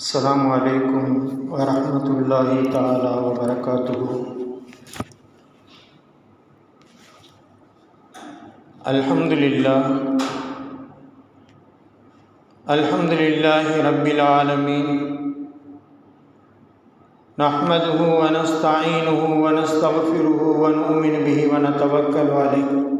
السلام علیکم ورحمۃ اللہ تعالی وبرکاتہ الحمد للہ الحمد للہ رب العالمین نحمده ونستعینه ونستغفره ونؤمن به ونتوکل علیہ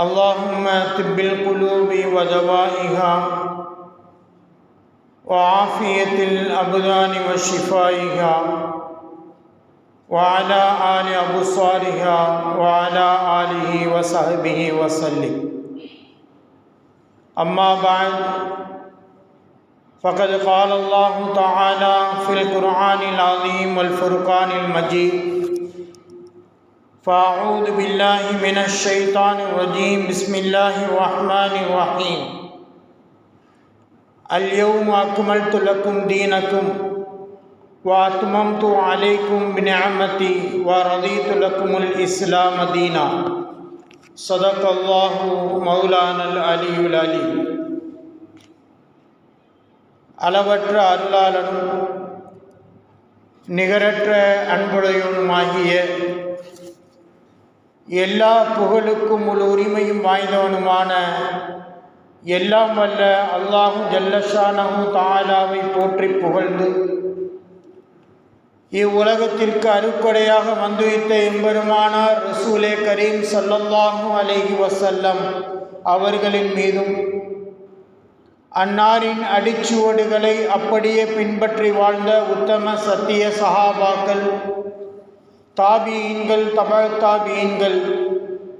اللهم طب القلوب ودوائها وعافية الأبدان وشفائها وعلى آل أبصارها وعلى آله وصحبه وسلم. أما بعد فقد قال الله تعالى في القرآن العظيم والفرقان المجيد فأعوذ بالله من الشيطان الرجيم بسم الله الرحمن الرحيم اليوم أكملت لكم دينكم وأتممت عليكم بنعمتي ورضيت لكم الإسلام دينا صدق الله مولانا العلي العليم அளவற்ற அருளாளனும் நிகரற்ற அன்புடையவனுமாகிய எல்லா புகழுக்கும் முழு உரிமையும் வாய்ந்தவனுமான எல்லாம் வல்ல அல்லாஹும் ஜல்லஷானஹு தாலாவை போற்றி புகழ்ந்து இவ்வுலகத்திற்கு அருக்கொடையாக வந்துவித்த எம்பெருமானார் ரசூலே கரீம் சல்லல்லாஹும் அலேஹி வசல்லம் அவர்களின் மீதும் அன்னாரின் அடிச்சுவடுகளை அப்படியே பின்பற்றி வாழ்ந்த உத்தம சத்திய சஹாபாக்கள் தாபியீன்கள் தமிழ் தாபியீன்கள்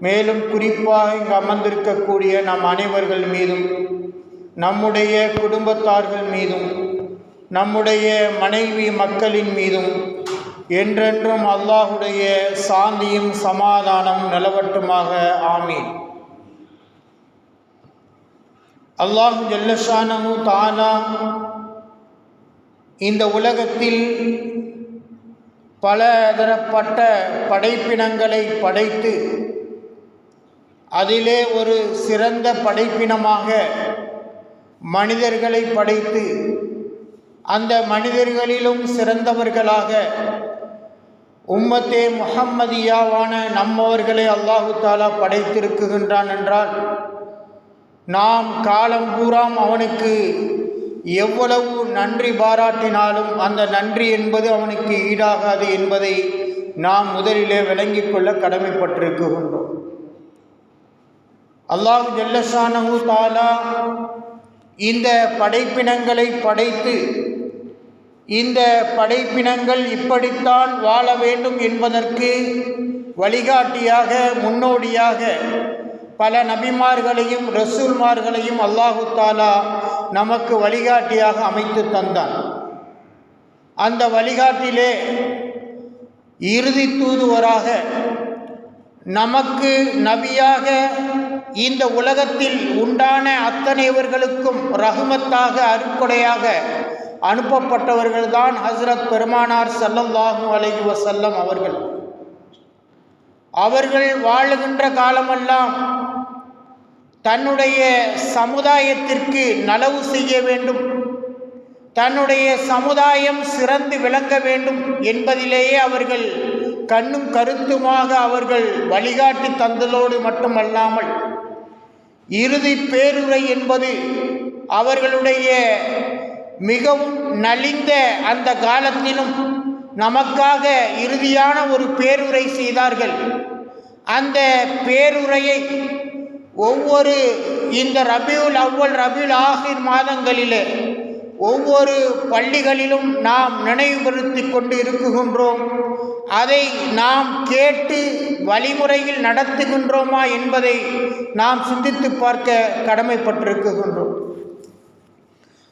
மேலும் குறிப்பாக இங்கு அமர்ந்திருக்கக்கூடிய நம் அனைவர்கள் மீதும் நம்முடைய குடும்பத்தார்கள் மீதும் நம்முடைய மனைவி மக்களின் மீதும் என்றென்றும் அல்லாஹுடைய சாந்தியும் சமாதானம் நிலவட்டுமாக. ஆமீன். அல்லாஹு ஜல்லஷானு தானா இந்த உலகத்தில் பல தரப்பட்ட படைப்பினங்களை படைத்து அதிலே ஒரு சிறந்த படைப்பினமாக மனிதர்களை படைத்து அந்த மனிதர்களிலும் சிறந்தவர்களாக உம்மத்தே முஹம்மதியாவான நம்மவர்களை அல்லாஹு தாலா படைத்திருக்குகின்றான் என்றால் நாம் காலம் பூராம் அவனுக்கு எவ்வளவு நன்றி பாராட்டினாலும் அந்த நன்றி என்பது அவனுக்கு ஈடாகாது என்பதை நாம் முதலிலே விளங்கிக் கொள்ள கடமைப்பட்டிருக்கின்றோம். அல்லாஹு ஜல்லஷானஹு தாலா இந்த படைப்பினங்களை படைத்து இந்த படைப்பினங்கள் இப்படித்தான் வாழ வேண்டும் என்பதற்கு வழிகாட்டியாக முன்னோடியாக பல நபிமார்களையும் ரசூல்மார்களையும் அல்லாஹு தாலா நமக்கு வழிகாட்டியாக அமைத்து தந்தான். அந்த வழிகாட்டிலே இறுதி தூதுவராக நமக்கு நபியாக இந்த உலகத்தில் உண்டான அத்தனைவர்களுக்கும் ரகுமத்தாக அருப்படையாக அனுப்பப்பட்டவர்கள்தான் ஹசரத் பெருமானார் சல்லல்லாஹு அலைஹி வசல்லம் அவர்கள். அவர்கள் வாழுகின்ற காலமெல்லாம் தன்னுடைய சமுதாயத்திற்கு நலவு செய்ய வேண்டும். தன்னுடைய சமுதாயம் சிறந்து விளங்க வேண்டும் என்பதிலேயே அவர்கள் கண்ணும் கருத்துமாக அவர்கள் வழிகாட்டி தந்ததோடு மட்டுமல்லாமல் இறுதி பேருரை என்பது அவர்களுடைய மிகவும் நலிந்த அந்த காலத்திலும் நமக்காக இறுதியான ஒரு பேருரை செய்தார்கள். அந்த பேருரையை ஒவ்வொரு இந்த ரபியுல் அவ்வல் ரபியுல் ஆகிர் மாதங்களிலே ஒவ்வொரு பள்ளிகளிலும் நாம் நினைவுபடுத்தி கொண்டு இருக்குகின்றோம். அதை நாம் கேட்டு வழிமுறையில் நடத்துகின்றோமா என்பதை நாம் சிந்தித்து பார்க்க கடமைப்பட்டிருக்குகின்றோம்.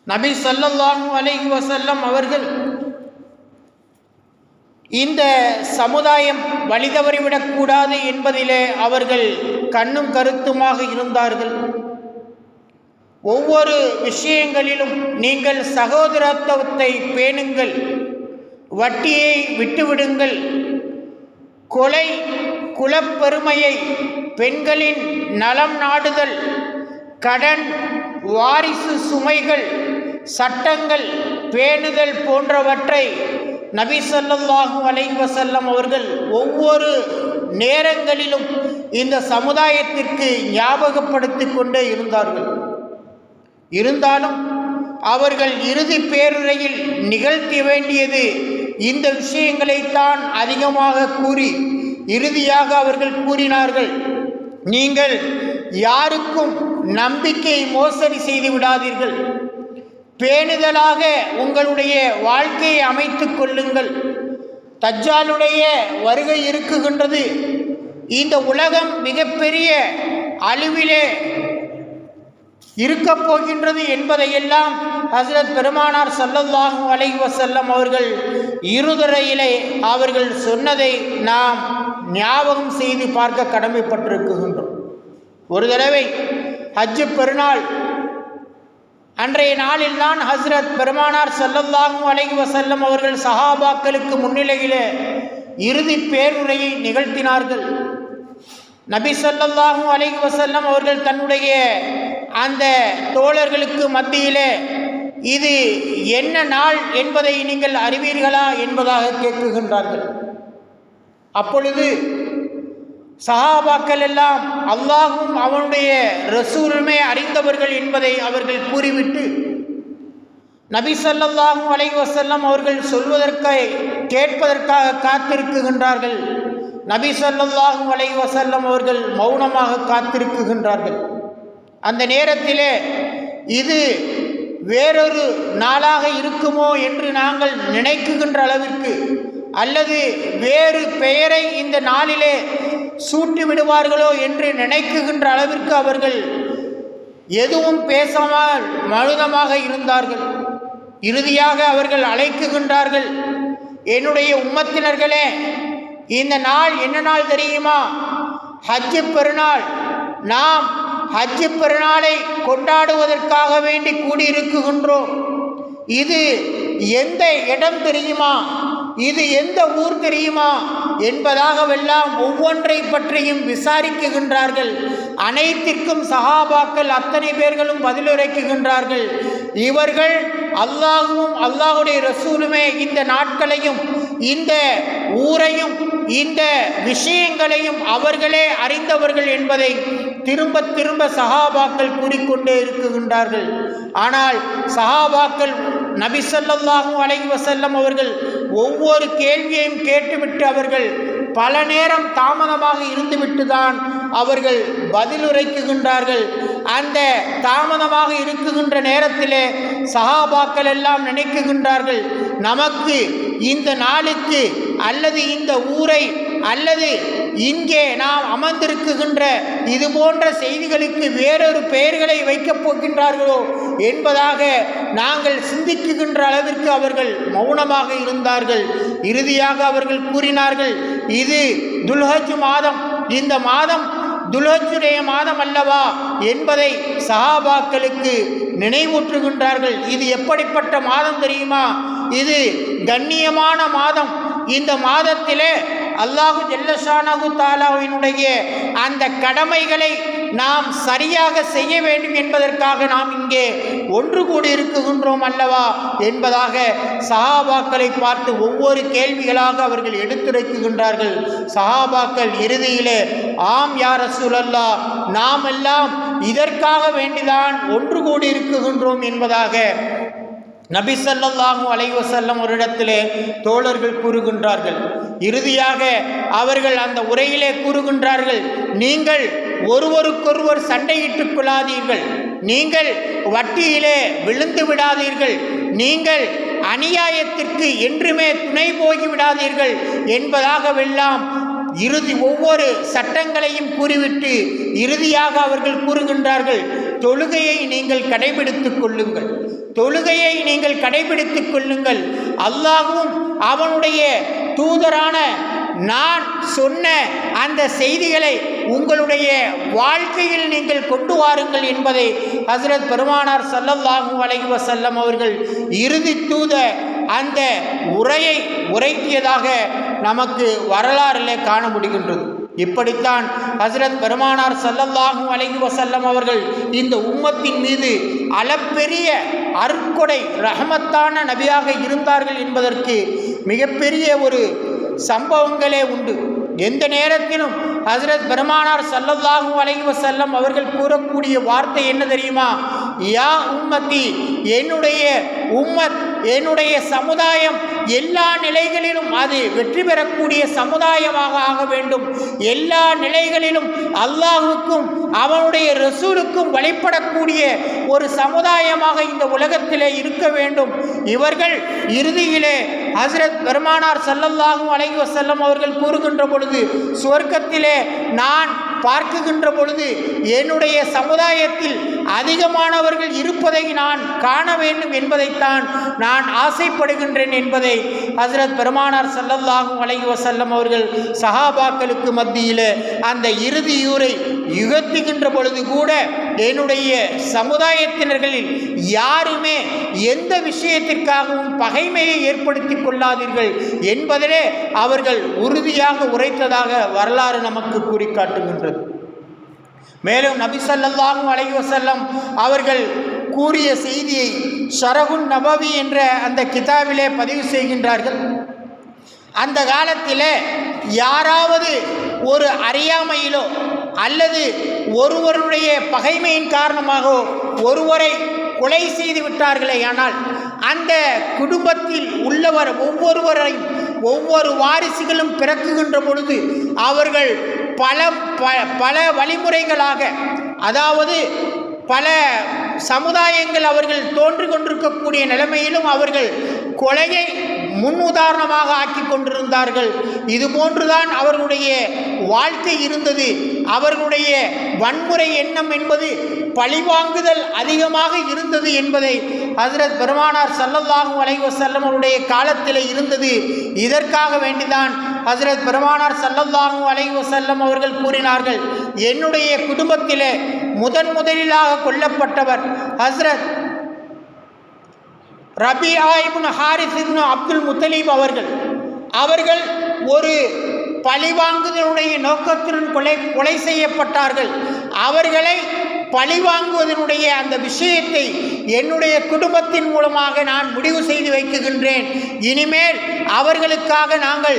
நபி சல்லல்லாஹூ அலைஹி வசல்லம் அவர்கள் இந்த சமுதாயம் வழிதவறிவிடக்கூடாது என்பதிலே அவர்கள் கண்ணும் கருத்துமாக இருந்தார்கள். ஒவ்வொரு விஷயங்களிலும் நீங்கள் சகோதரத்துவத்தை பேணுங்கள். வட்டியை விட்டுவிடுங்கள். கொலை குலப்பெருமையை பெண்களின் நலம் நாடுதல் கடன் வாரிசு சுமைகள் சட்டங்கள் பேணுதல் போன்றவற்றை நபி ஸல்லல்லாஹு அலைவசல்லம் அவர்கள் ஒவ்வொரு நேரங்களிலும் இந்த சமுதாயத்திற்கு ஞாபகப்படுத்தி கொண்டே இருந்தார்கள். இருந்தாலும் அவர்கள் இறுதி பேருரையில் நிகழ்த்த வேண்டியது இந்த விஷயங்களைத்தான் அதிகமாக கூறி இறுதியாக அவர்கள் கூறினார்கள் நீங்கள் யாருக்கும் நம்பிக்கை மோசடி செய்து விடாதீர்கள். பேணுதலாக உங்களுடைய வாழ்க்கையை அமைத்து கொள்ளுங்கள். தஜ்ஜாலுடைய வருகை இருக்குகின்றது. இந்த உலகம் மிகப்பெரிய அழிவிலே இருக்கப் போகின்றது என்பதையெல்லாம் ஹசரத் பெருமானார் சல்லல்லாஹு அலைஹி வசல்லம் அவர்கள் இருதரையிலே அவர்கள் சொன்னதை நாம் ஞாபகம் செய்து பார்க்க கடமைப்பட்டிருக்குகின்றோம் ஒரு தடவை ஹஜ்ஜு பெருநாள் அன்றைய நாளில் தான் ஹஸ்ரத் பெருமானார் சல்லல்லாஹு அலைஹி வசல்லம் அவர்கள் சஹாபாக்களுக்கு முன்னிலையிலே இறுதி பேருரையை நிகழ்த்தினார்கள். நபி சொல்லாஹும் அலைஹி வசல்லம் அவர்கள் தன்னுடைய அந்த தோழர்களுக்கு மத்தியிலே இது என்ன நாள் என்பதை நீங்கள் அறிவீர்களா என்பதாக கேட்குகின்றார்கள். அப்பொழுது சஹாபாக்கள் எல்லாம் அல்லாஹும் அவனுடைய ரசூலுமே அறிந்தவர்கள் என்பதை அவர்கள் கூறிவிட்டு நபி சொல்லாஹும் அலைஹி வசல்லம் அவர்கள் சொல்வதற்கை கேட்பதற்காக காத்திருக்குகின்றார்கள். நபி ஸல்லல்லாஹு அலைஹி வஸல்லம் அவர்கள் மௌனமாக காத்திருக்குகின்றார்கள். அந்த நேரத்திலே இது வேறொரு நாளாக இருக்குமோ என்று நாங்கள் நினைக்குகின்ற அளவிற்கு அல்லது வேறு பெயரை இந்த நாளிலே சூட்டி விடுவார்களோ என்று நினைக்குகின்ற அளவிற்கு அவர்கள் எதுவும் பேசாமல் மழுதமாக இருந்தார்கள். இறுதியாக அவர்கள் அழைக்குகின்றார்கள். என்னுடைய உம்மத்தினர்களே இந்த நாள் என்ன நாள் தெரியுமா? ஹஜ்ஜு பெருநாள். நாம் ஹஜ்ஜு பெருநாளை கொண்டாடுவதற்காக வேண்டி கூடியிருக்குகின்றோம் இது எந்த இடம் தெரியுமா? இது எந்த ஊர் தெரியுமா? என்பதாகவெல்லாம் ஒவ்வொன்றை பற்றியும் விசாரிக்குகின்றார்கள். அனைத்திற்கும் சஹாபாக்கள் அத்தனை பேர்களும் பதிலுரைக்குகின்றார்கள். இவர்கள் அல்லாஹுவும் அல்லாஹுடைய ரசூலுமே இந்த நாட்களையும் இந்த ஊரையும் இந்த விஷயங்களையும் அவர்களே அறிந்தவர்கள் என்பதை திரும்ப திரும்ப சஹாபாக்கள் கூறிக்கொண்டே இருக்குகின்றார்கள். ஆனால் சஹாபாக்கள் நபி ஸல்லல்லாஹு அலைஹி அவர்கள் ஒவ்வொரு கேள்வியையும் கேட்டுவிட்டு அவர்கள் பல நேரம் தாமதமாக இருந்துவிட்டு தான் அவர்கள் பதிலுரைக்குகின்றார்கள். அந்த தாமதமாக இருக்குகின்ற நேரத்திலே சஹாபாக்கள் எல்லாம் நினைக்குகின்றார்கள் நமக்கு இந்த நாளுக்கு அல்லது இந்த ஊரை அல்லது இங்கே நாம் அமர்ந்திருக்குகின்ற இது போன்ற செய்திகளுக்கு வேறொரு பெயர்களை வைக்கப் போகின்றார்களோ என்பதாக நாங்கள் சிந்திக்குகின்ற அளவிற்கு அவர்கள் மௌனமாக இருந்தார்கள். இறுதியாக அவர்கள் கூறினார்கள் இது துல்ஹஜ் மாதம் இந்த மாதம் துல்ஹஜுடைய மாதம் அல்லவா என்பதை சஹாபாக்களுக்கு நினைவூற்றுகின்றார்கள் இது எப்படிப்பட்ட மாதம் தெரியுமா? இது கண்ணியமான மாதம். இந்த மாதத்திலே அல்லாஹு ஜல்லஷானகு தாலாவினுடைய அந்த கடமைகளை நாம் சரியாக செய்ய வேண்டும் என்பதற்காக நாம் இங்கே ஒன்று கூடி இருக்குகின்றோம் அல்லவா என்பதாக சஹாபாக்களை பார்த்து ஒவ்வொரு கேள்விகளாக அவர்கள் எடுத்துரைக்குகின்றார்கள். சஹாபாக்கள் இறுதியிலே ஆம் யார் ரசூலல்லா நாம் எல்லாம் இதற்காக வேண்டிதான் ஒன்று கூடி இருக்குகின்றோம் என்பதாக நபி சல்லாஹு அலைவசல்லம் ஒரு இடத்திலே தோழர்கள் கூறுகின்றார்கள். இறுதியாக அவர்கள் அந்த உரையிலே கூறுகின்றார்கள் நீங்கள் ஒருவருக்கொருவர் சண்டையிட்டுக் கொள்ளாதீர்கள். நீங்கள் வட்டியிலே விழுந்து விடாதீர்கள். நீங்கள் அநியாயத்திற்கு என்றுமே துணை போகிவிடாதீர்கள் என்பதாகவெல்லாம் இறுதி ஒவ்வொரு சட்டங்களையும் கூறிவிட்டு இறுதியாக அவர்கள் கூறுகின்றார்கள். தொழுகையை நீங்கள் கடைபிடித்துக் கொள்ளுங்கள். தொழுகையை நீங்கள் கடைபிடித்துக் கொள்ளுங்கள். அல்லாஹும் அவனுடைய தூதரான நான் சொன்ன அந்த செய்திகளை உங்களுடைய வாழ்க்கையில் நீங்கள் கொண்டு வாருங்கள் என்பதை ஹசரத் பெருமானார் சல்லல்லாஹு அலைஹி செல்லம் அவர்கள் இறுதி தூத அந்த உரையை உரைக்கியதாக நமக்கு வரலாறிலே காண முடிகின்றது. இப்படித்தான் ஹசரத் பெருமானார் சல்லல்லாஹும் அலைஹி வசல்லம் அவர்கள் இந்த உம்மத்தின் மீது அளப்பெரிய அருட்கொடை ரஹமத்தான நபியாக இருந்தார்கள் என்பதற்கு மிகப்பெரிய ஒரு சம்பவங்களே உண்டு. எந்த நேரத்திலும் ஹசரத் பெருமானார் ஸல்லல்லாஹு அலைஹி வசல்லம் அவர்கள் கூறக்கூடிய வார்த்தை என்ன தெரியுமா? யா உம்மத்தி என்னுடைய உம்மத் என்னுடைய சமுதாயம் எல்லா நிலைகளிலும் அது வெற்றி பெறக்கூடிய சமுதாயமாக ஆக வேண்டும். எல்லா நிலைகளிலும் அல்லாஹுக்கும் அவனுடைய ரசூலுக்கும் வழிபடக்கூடிய ஒரு சமுதாயமாக இந்த உலகத்திலே இருக்க வேண்டும். இவர்கள் இறுதியிலே ஹசரத் பெருமானார் செல்லல்லாகும் அழகி செல்லம் அவர்கள் கூறுகின்ற பொழுது சுவர்க்கத்திலே நான் பார்க்குகின்ற பொழுது என்னுடைய சமுதாயத்தில் அதிகமானவர்கள் இருப்பதை நான் காண வேண்டும் என்பதைத்தான் நான் ஆசைப்படுகின்றேன் என்பதை ஹசரத் பெருமானார் ஸல்லல்லாஹு அலைஹி வசல்லம் அவர்கள் சஹாபாக்களுக்கு மத்தியில் அந்த இறுதியூரை யுகத்துகின்ற பொழுது கூட என்னுடைய சமுதாயத்தினர்களில் யாருமே எந்த விஷயத்திற்காகவும் பகைமையை ஏற்படுத்தி கொள்ளாதீர்கள் என்பதிலே அவர்கள் உறுதியாக உரைத்ததாக வரலாறு நமக்கு கூறி காட்டுகின்றது. மேலும் நபி ஸல்லல்லாஹு அலைவசல்லம் அவர்கள் கூறிய செய்தியை ஷரகுன் நபவி என்ற அந்த கிதாபிலே பதிவு செய்கின்றார்கள். அந்த காலத்தில் யாராவது ஒரு அறியாமையிலோ அல்லது ஒருவருடைய பகைமையின் காரணமாக ஒருவரை கொலை செய்து விட்டார்களே ஆனால் அந்த குடும்பத்தில் உள்ளவர் ஒவ்வொருவரையும் ஒவ்வொரு வாரிசுகளும் பிறக்குகின்ற பொழுது அவர்கள் பல ப- பல வழிமுறைகளாக அதாவது பல சமுதாயங்கள் அவர்கள் தோன்றி கொண்டிருக்கக்கூடிய நிலைமையிலும் அவர்கள் கொலையை முன் உதாரணமாக ஆக்கி கொண்டிருந்தார்கள். இது போன்றுதான் அவர்களுடைய வாழ்க்கை இருந்தது. அவர்களுடைய வன்முறை எண்ணம் என்பது பழிவாங்குதல் அதிகமாக இருந்தது என்பதை ஹசரத் பெருமானார் சல்லல்லாஹு அலைவசல்லம் அவருடைய காலத்தில் இருந்தது. இதற்காக வேண்டிதான் ஹசரத் பெருமானார் சல்லல்லாஹு அலைவசல்லம் அவர்கள் கூறினார்கள் என்னுடைய குடும்பத்தில் முதன் முதலிலாக கொல்லப்பட்டவர் Hazrat Rabi ibn Harith ibn Abdul Muttalib அவர்கள். அவர்கள் ஒரு பழிவாங்குதலுடைய நோக்கத்துடன் கொலை கொலை செய்யப்பட்டார்கள். அவர்களை பழிவாங்குவதனுடைய அந்த விஷயத்தை என்னுடைய குடும்பத்தின் மூலமாக நான் முடிவு செய்து வைக்குகின்றேன். இனிமேல் அவர்களுக்காக நாங்கள்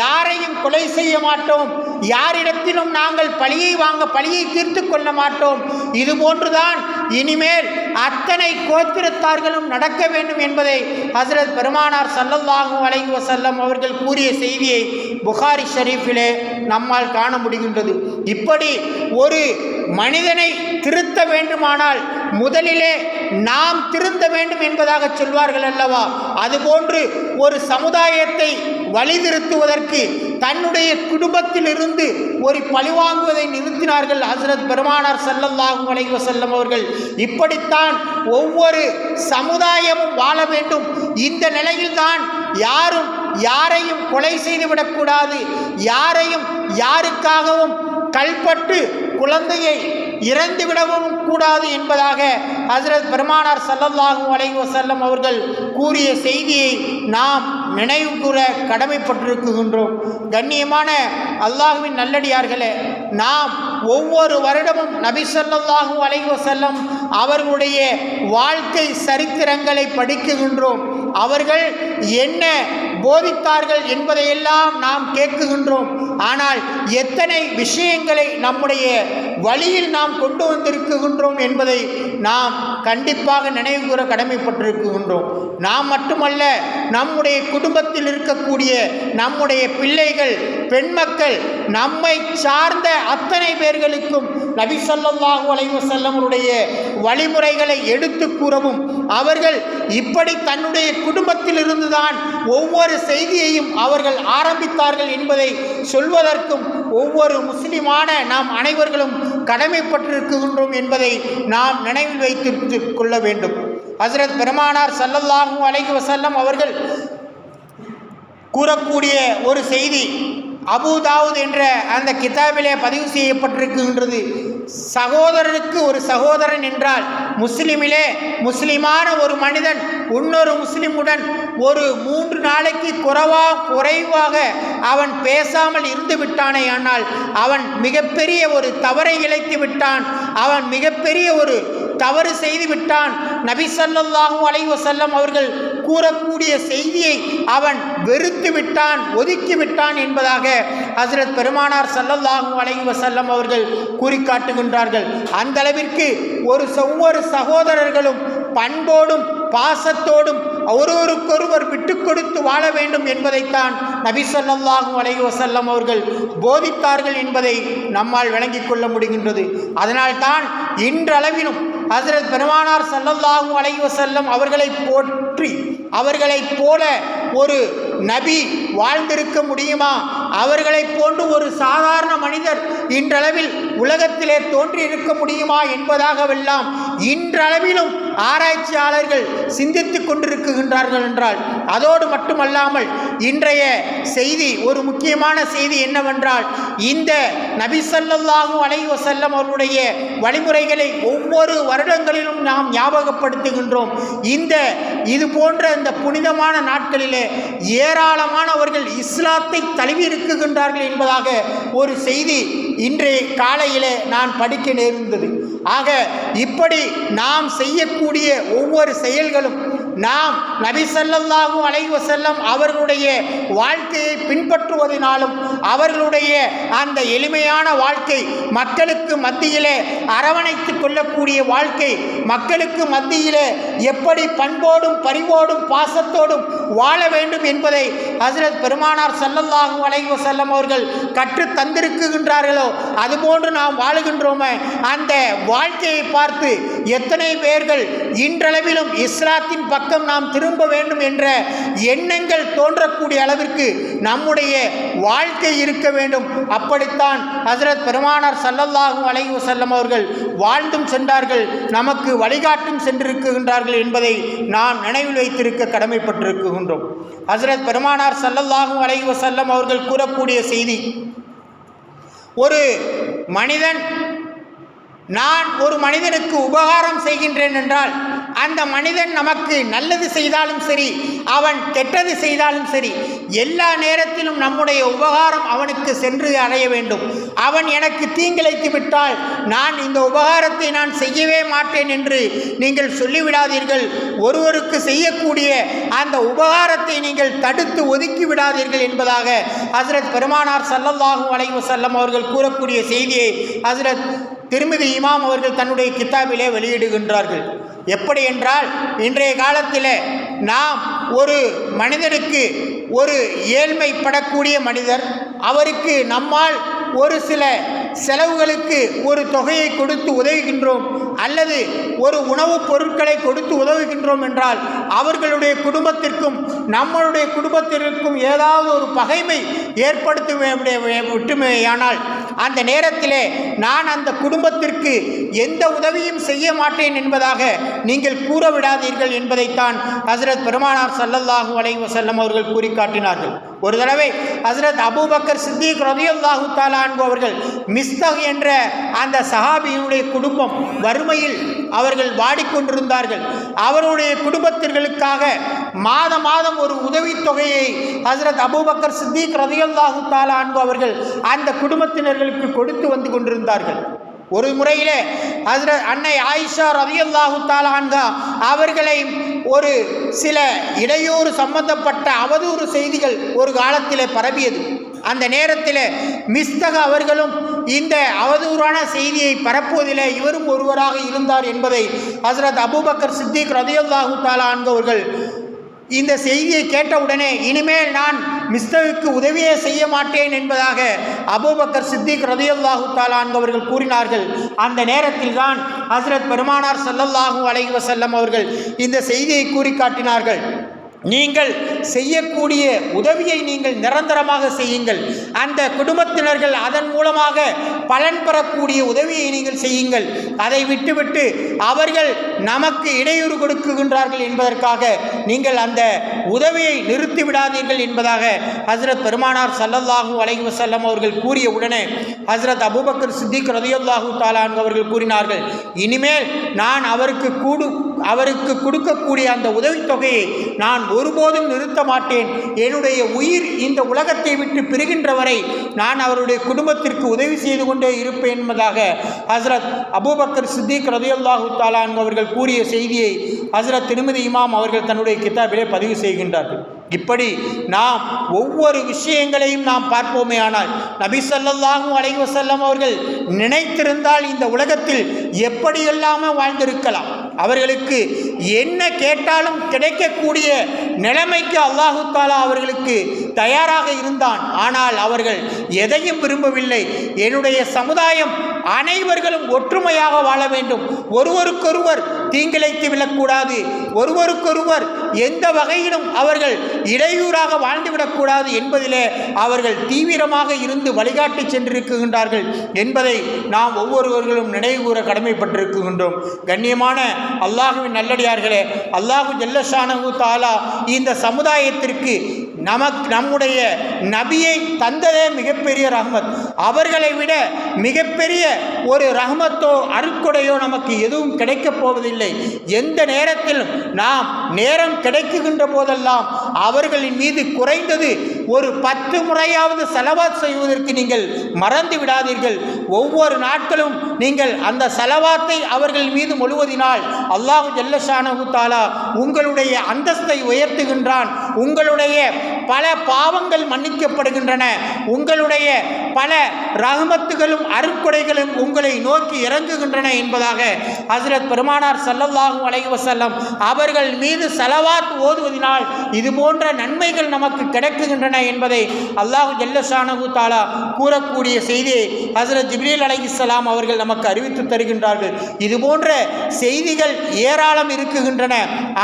யாரையும் கொலை செய்ய மாட்டோம். யாரிடத்திலும் நாங்கள் பழியை வாங்க பழியை தீர்த்து கொள்ள மாட்டோம். இது போன்றுதான் இனிமேல் அத்தனை கோத்திரத்தார்களும் நடக்க வேண்டும் என்பதை ஹசரத் பெருமானார் ஸல்லல்லாஹு அலைஹி செல்லம் அவர்கள் கூறிய செய்தியை புகாரி ஷரீஃபிலே நம்மால் காண முடிகின்றது. இப்படி ஒரு மனிதனை திருத்த வேண்டுமானால் முதலிலே நாம் திருந்த வேண்டும் என்பதாக சொல்வார்கள் அல்லவா? அதுபோன்று ஒரு சமுதாயத்தை வழிதிருத்துவதற்கு தன்னுடைய குடும்பத்திலிருந்து ஒரு பழிவாங்குவதை நிறுத்தினார்கள் ஹசரத் பெருமானார் செல்லல்லாகும் அலைஹி வஸல்லம் அவர்கள். இப்படித்தான் ஒவ்வொரு சமுதாயமும் வாழ வேண்டும். இந்த நிலையில்தான் யாரும் யாரையும் கொலை செய்துவிடக்கூடாது. யாரையும் யாருக்காகவும் கல்பட்டு குழந்தையை இறந்து விடவும் கூடாது என்பதாக ஹசரத் பெருமானார் சல்லல்லாஹு அலைஹி வசல்லம் அவர்கள் கூறிய செய்தியை நாம் நினைவு கூற கடமைப்பட்டிருக்கின்றோம். கண்ணியமான அல்லாஹுவின் நல்லடியார்களே நாம் ஒவ்வொரு வருடமும் நபி ஸல்லல்லாஹு அலைஹி வசல்லம் அவர்களுடைய வாழ்க்கை சரித்திரங்களை படிக்குகின்றோம் அவர்கள் என்ன போதித்தார்கள் என்பதையெல்லாம் நாம் கேட்குகின்றோம். ஆனால் எத்தனை விஷயங்களை நம்முடைய வழியில் நாம் கொண்டு வந்திருக்குகின்றோம் என்பதை நாம் கண்டிப்பாக நினைவு கூற கடமைப்பட்டிருக்குகின்றோம் நாம் மட்டுமல்ல நம்முடைய குடும்பத்தில் இருக்கக்கூடிய நம்முடைய பிள்ளைகள் பெண்மக்கள் நம்மை சார்ந்த அத்தனை பேர்களுக்கும் நபி சொல்லாஹு அலைஹி செல்லவருடைய வழிமுறைகளை எடுத்து கூறவும் அவர்கள் இப்படி தன்னுடைய குடும்பத்தில் தான் ஒவ்வொரு செய்தியையும் அவர்கள் ஆரம்பித்தார்கள் என்பதை சொல்வதற்கும் ஒவ்வொரு முஸ்லிமான நாம் அனைவர்களும் கடமைப்பட்டிருக்கின்றோம் என்பதை நாம் நினைவில் வைத்து கொள்ள வேண்டும். ஹசரத் பெருமானார் ஸல்லல்லாஹு அலைஹி வசல்லம் அவர்கள் கூறக்கூடிய ஒரு செய்தி அபுதாவுத் என்ற அந்த கிதாபிலே பதிவு செய்யப்பட்டிருக்கின்றது. சகோதரனுக்கு ஒரு சகோதரன் என்றால் முஸ்லிமிலே முஸ்லிமான ஒரு மனிதன் இன்னொரு முஸ்லிமுடன் ஒரு மூன்று நாளைக்கு குறைவா குறைவாக அவன் பேசாமல் இருந்து விட்டானே ஆனால் அவன் மிகப்பெரிய ஒரு தவறை இழைத்து விட்டான். அவன் மிகப்பெரிய ஒரு தவறு செய்து விட்டான். நபி சல்லாஹூ அலைவசல்லம் அவர்கள் கூறக்கூடிய செய்தியை அவன் வெறுத்து விட்டான் ஒதுக்கி விட்டான் என்பதாக ஹசரத் பெருமானார் சல்லல்லாஹும் அலைஹி வசல்லம் அவர்கள் கூறி காட்டுகின்றார்கள் அந்த அளவிற்கு ஒரு ஒவ்வொரு சகோதரர்களும் பண்போடும் பாசத்தோடும் ஒருவருக்கொருவர் விட்டு கொடுத்து வாழ வேண்டும் என்பதைத்தான் நபி ஸல்லல்லாஹு அலைஹி வசல்லம் அவர்கள் போதித்தார்கள் என்பதை நம்மால் விளங்கிக் கொள்ள முடிகின்றது. அதனால்தான் இன்றளவிலும் ஹசரத் பெருமானார் ஸல்லல்லாஹு அலைஹி வசல்லம் அவர்களை போற்றி அவர்களைப் போல ஒரு நபி வாழ்ந்திருக்க முடியுமா? அவர்களைப் போன்று ஒரு சாதாரண மனிதர் இன்றளவில் உலகத்திலே தோன்றி இருக்க முடியுமா என்பதாகவெல்லாம் இன்றளவிலும் ஆராய்ச்சியாளர்கள் சிந்தித்துக் கொண்டிருக்கின்றார்கள் என்றால் அதோடு மட்டுமல்லாமல் இன்றைய செய்தி ஒரு முக்கியமான செய்தி என்னவென்றால் இந்த நபி ஸல்லல்லாஹு அலைஹி வஸல்லம் அவருடைய வழிமுறைகளை ஒவ்வொரு வருடங்களிலும் நாம் ஞாபகப்படுத்துகின்றோம். இந்த இது போன்ற இந்த புனிதமான நாட்களிலே ஏராளமானவர்கள் இஸ்லாத்தை தழுவி இருக்குகின்றார்கள் என்பதாக ஒரு செய்தி இன்றைய காலையிலே நான் படிக்க நேர்ந்தது. ஆக இப்படி நாம் செய்யக்கூடிய ஒவ்வொரு செயல்களும் நாம் நபி ஸல்லல்லாஹு அலைஹி வஸல்லம் அவர்களுடைய வாழ்க்கையை பின்பற்றுவதனாலும் அவர்களுடைய அந்த எளிமையான வாழ்க்கை மக்களுக்கு மத்தியிலே அரவணைத்து கொள்ளக்கூடிய வாழ்க்கை மக்களுக்கு மத்தியிலே எப்படி பண்போடும் பரிவோடும் பாசத்தோடும் வாழ வேண்டும் என்பதை ஹசரத் பெருமானார் ஸல்லல்லாஹு அலைஹி செல்லம் அவர்கள் கற்று தந்திருக்குகின்றார்களோ அதுபோன்று நாம் வாழுகின்றோமே. அந்த வாழ்க்கையை பார்த்து எத்தனை பேர்கள் இன்றளவிலும் இஸ்லாத்தின் பக்கம் நாம் திரும்ப வேண்டும் என்ற எண்ணங்கள் தோன்றக்கூடிய அளவிற்கு நம்முடைய வாழ்க்கை இருக்க வேண்டும். அப்படித்தான் ஹசரத் பெருமானார் சல்லல்லாஹும் அலைஹி வசல்லம் அவர்கள் வாழ்ந்தும் சென்றார்கள் நமக்கு வழிகாட்டும் சென்றிருக்கின்றார்கள் என்பதை நாம் நினைவில் வைத்திருக்க கடமைப்பட்டிருக்கின்றோம். ஹசரத் பெருமானார் சல்லல்லாஹும் அலைஹி வசல்லம் அவர்கள் கூறக்கூடிய செய்தி ஒரு மனிதன் நான் ஒரு மனிதனுக்கு உபகாரம் செய்கின்றேன் என்றால் அந்த மனிதன் நமக்கு நல்லது செய்தாலும் சரி அவன் கெட்டது செய்தாலும் சரி எல்லா நேரத்திலும் நம்முடைய உபகாரம் அவனுக்கு சென்று அடைய வேண்டும். அவன் எனக்கு தீங்கிழைத்து விட்டால் நான் இந்த உபகாரத்தை நான் செய்யவே மாட்டேன் என்று நீங்கள் சொல்லிவிடாதீர்கள். ஒருவருக்கு செய்யக்கூடிய அந்த உபகாரத்தை நீங்கள் தடுத்து ஒதுக்கி விடாதீர்கள் என்பதாக ஹசரத் பெருமானார் சல்லல்லாஹு வளைவு செல்லம் அவர்கள் கூறக்கூடிய செய்தியை ஹசரத் திருமதி இமாம் அவர்கள் தன்னுடைய கித்தாபிலே வெளியிடுகின்றார்கள். எப்படி என்றால் இன்றைய காலத்தில் நாம் ஒரு மனிதனுக்கு ஒரு ஏழ்மைப்படக்கூடிய மனிதர். அவருக்கு நம்மால் ஒரு சில செலவுகளுக்கு ஒரு தொகையை கொடுத்து உதவுகின்றோம் அல்லது ஒரு உணவுப் பொருட்களை கொடுத்து உதவுகின்றோம் என்றால் அவர்களுடைய குடும்பத்திற்கும் நம்மளுடைய குடும்பத்திற்கும் ஏதாவது ஒரு பகைமை ஏற்படுத்த விட்டுமேயானால் அந்த நேரத்திலே நான் அந்த குடும்பத்திற்கு எந்த உதவியும் செய்ய மாட்டேன் என்பதாக நீங்கள் கூற விடாதீர்கள் என்பதைத்தான் ஹசரத் பெருமானார் சல்லல்லாஹு அலைவசல்லம் அவர்கள் கூறி காட்டினார்கள் ஒரு தடவை ஹசரத் அபூபக்கர் சித்திக் ரதியுல்லாஹு தாலா அன்பு அவர்கள் மிஸ்தக் என்ற அந்த சஹாபியினுடைய குடும்பம் வறுமையில் அவர்கள் வாடிக்கொண்டிருந்தார்கள். அவருடைய குடும்பத்தினர்களுக்காக மாத மாதம் ஒரு உதவித்தொகையை ஹசரத் அபூபக்கர் சித்திக் ரதியுல்லாஹு தாலா அன்பு அவர்கள் அந்த குடும்பத்தினர்களுக்கு கொடுத்து வந்து கொண்டிருந்தார்கள். ஒரு முறையிலே அதில் அன்னை ஆயிஷா ரவியல்லாஹு தாலான்கா அவர்களை ஒரு சில இடையூறு சம்பந்தப்பட்ட அவதூறு செய்திகள் ஒரு காலத்திலே பரவியது அந்த நேரத்தில் மிஸ்தக அவர்களும் இந்த அவதூறான செய்தியை பரப்புவதில் இவரும் ஒருவராக இருந்தார் என்பதை ஹசரத் அபூபக்கர் சித்திக் ரதியுல்லாஹு தாலான்கு அவர்கள் இந்த செய்தியை கேட்டவுடனே இனிமேல் நான் மிஸ்தவுக்கு உதவியே செய்ய மாட்டேன் என்பதாக அபூபக்கர் சித்திக் ரதியுல்லாஹு தாலான் அவர்கள் கூறினார்கள். அந்த நேரத்தில் தான் ஹசரத் பெருமானார் சல்லல்லாஹூ அலைஹி வஸல்லம் அவர்கள் இந்த செய்தியை கூறி காட்டினார்கள் நீங்கள் செய்யக்கூடிய உதவியை நீங்கள் நிரந்தரமாக செய்யுங்கள். அந்த குடும்பத்தினர்கள் அதன் மூலமாக பலன் பெறக்கூடிய உதவியை நீங்கள் செய்யுங்கள். அதை விட்டுவிட்டு அவர்கள் நமக்கு இடையூறு கொடுக்குகின்றார்கள் என்பதற்காக நீங்கள் அந்த உதவியை நிறுத்தி விடாதீர்கள் என்பதாக ஹசரத் பெருமானார் சல்லல்லாஹூ அலைஹி வசல்லம் அவர்கள் கூறிய உடனே ஹசரத் அபூபக்கர் சித்திக் ரதியுல்லாஹூ தாலான் அவர்கள் கூறினார்கள் இனிமேல் நான் அவருக்கு கூடு அவருக்கு கொடுக்கக்கூடிய அந்த உதவித்தொகையை நான் ஒருபோதும் நிறுத்த மாட்டேன். என்னுடைய உயிர் இந்த உலகத்தை விட்டு பிரிகின்ற வரை நான் அவருடைய குடும்பத்திற்கு உதவி செய்து கொண்டே இருப்பேன் என்பதாக ஹசரத் அபூபக்கர் சித்திக் ரதியல்லாஹு தாலான் அவர்கள் கூறிய செய்தியை ஹசரத் திருமதி இமாம் அவர்கள் தன்னுடைய கித்தாபிலே பதிவு செய்கின்றார்கள். இப்படி நாம் ஒவ்வொரு விஷயங்களையும் நாம் பார்ப்போமே ஆனால் நபி ஸல்லல்லாஹு அலைவசல்லம் அவர்கள் நினைத்திருந்தால் இந்த உலகத்தில் எப்படியெல்லாம வாழ்ந்திருக்கலாம். அவர்களுக்கு என்ன கேட்டாலும் கிடைக்கக்கூடிய நிலைமைக்கு அல்லாஹு தாலா அவர்களுக்கு தயாராக இருந்தான். ஆனால் அவர்கள் எதையும் விரும்பவில்லை. என்னுடைய சமுதாயம் அனைவர்களும் ஒற்றுமையாக வாழ வேண்டும். ஒருவருக்கொருவர் தீங்கிழைத்து விடக்கூடாது. ஒருவருக்கொருவர் எந்த வகையிலும் அவர்கள் இடையூறாக வாழ்ந்துவிடக்கூடாது என்பதிலே அவர்கள் தீவிரமாக இருந்து வழிகாட்டி சென்றிருக்கின்றார்கள் என்பதை நாம் ஒவ்வொருவர்களும் நினைவுகூற கடமைப்பட்டிருக்கின்றோம். கண்ணியமான அல்லாஹுவின் நல்லடியார்களே அல்லாஹு ஜல்லஷானு தாலா இந்த சமுதாயத்திற்கு நமக்கு நம்முடைய நபியை தந்ததே மிகப்பெரிய ரஹ்மத். அவர்களை விட மிகப்பெரிய ஒரு ரஹமத்தோ அருட்கொடையோ நமக்கு எதுவும் கிடைக்கப் போவதில்லை. எந்த நேரத்திலும் நாம் நேரம் கிடைக்குகின்ற போதெல்லாம் அவர்களின் மீது குறைந்தது ஒரு பத்து முறையாவது செலவாத் செய்வதற்கு நீங்கள் மறந்து விடாதீர்கள். ஒவ்வொரு நாட்களும் நீங்கள் அந்த செலவாத்தை அவர்கள் மீது முழுவதினால் அல்லாஹு ஜல்லஷானு தாலா உங்களுடைய அந்தஸ்தை உயர்த்துகின்றான். உங்களுடைய பல பாவங்கள் மன்னிக்கப்படுகின்றன. உங்களுடைய பல ரகமத்துகளும் அருட்கொடைகளும் உங்களை நோக்கி இறங்குகின்றன என்பதாக ஹசரத் பெருமானார் ஸல்லல்லாஹு அலைவசல்லம் அவர்கள் மீது செலவாத் ஓதுவதினால் இது போன்ற நன்மைகள் நமக்கு கிடைக்குகின்றன என்பதை அல்லாஹு ஜல்லஷானஹு தாலா கூறக்கூடிய செய்தியை ஹசரத் ஜிப்ரீல் அலைஹிஸ்ஸலாம் அவர்கள் நமக்கு அறிவித்து தருகின்றார்கள். இது போன்ற செய்திகள் ஏராளம் இருக்குகின்றன.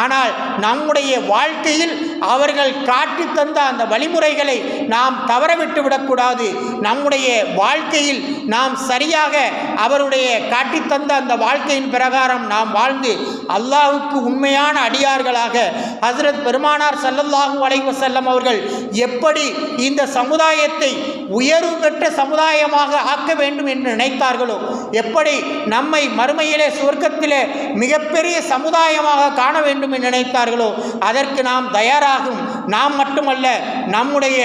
ஆனால் நம்முடைய வாழ்க்கையில் அவர்கள் காட்டித் தந்த அந்த வழிமுறைகளை நாம் தவறவிட்டு விடக்கூடாது. நம்முடைய வாழ்க்கையில் நாம் சரியாக அவருடைய காட்டித் தந்த அந்த வாழ்க்கையின் பிரகாரம் நாம் வாழ்ந்து அல்லாஹுக்கு உண்மையான அடியார்களாக ஹசரத் பெருமானார் சல்லல்லாஹூ அலைவ செல்லம் அவர்கள் எப்படி இந்த சமுதாயத்தை உயர்வு பெற்ற சமுதாயமாக ஆக்க வேண்டும் என்று நினைத்தார்களோ எப்படி நம்மை மறுமையிலே சுவர்க்கத்திலே மிகப்பெரிய சமுதாயமாக காண வேண்டும் என்று நினைத்தார்களோ அதற்கு நாம் தயாராகும் நாம் மட்டுமல்ல நம்முடைய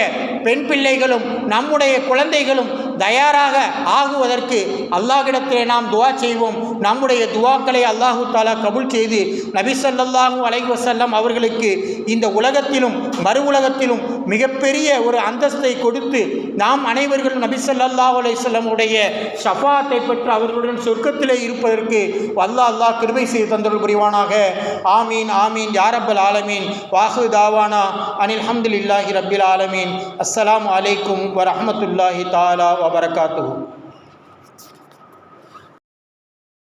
பெண் பிள்ளைகளும் நம்முடைய குழந்தைகளும் தயாராக ஆகுவதற்கு அல்லாஹிடத்திலே நாம் துவா செய்வோம். நம்முடைய துவாக்களை அல்லாஹு தாலா கபூல் செய்து நபி ஸல்லல்லாஹு அலைஹி அவர்களுக்கு இந்த உலகத்திலும் மறு உலகத்திலும் மிகப்பெரிய ஒரு அந்தஸ்தை கொடுத்து நாம் அனைவர்களும் நபி ஸல்லல்லாஹு அலைஹி உடைய ஷஃபாத்தை பெற்று அவர்களுடன் சொர்க்கத்திலே இருப்பதற்கு வல்லா அல்லாஹ் கிருபை செய்து தந்தருள் புரிவானாக. ஆமீன் ஆமீன். யாரப்பல் ஆலமீன். வாசு தாவானா அனில் ஹம்துலில்லாஹி ரப்பில் ஆலமீன். அஸ்லாம் அலைக்கும் வரமத்துல்லாஹி தாலா वबरकू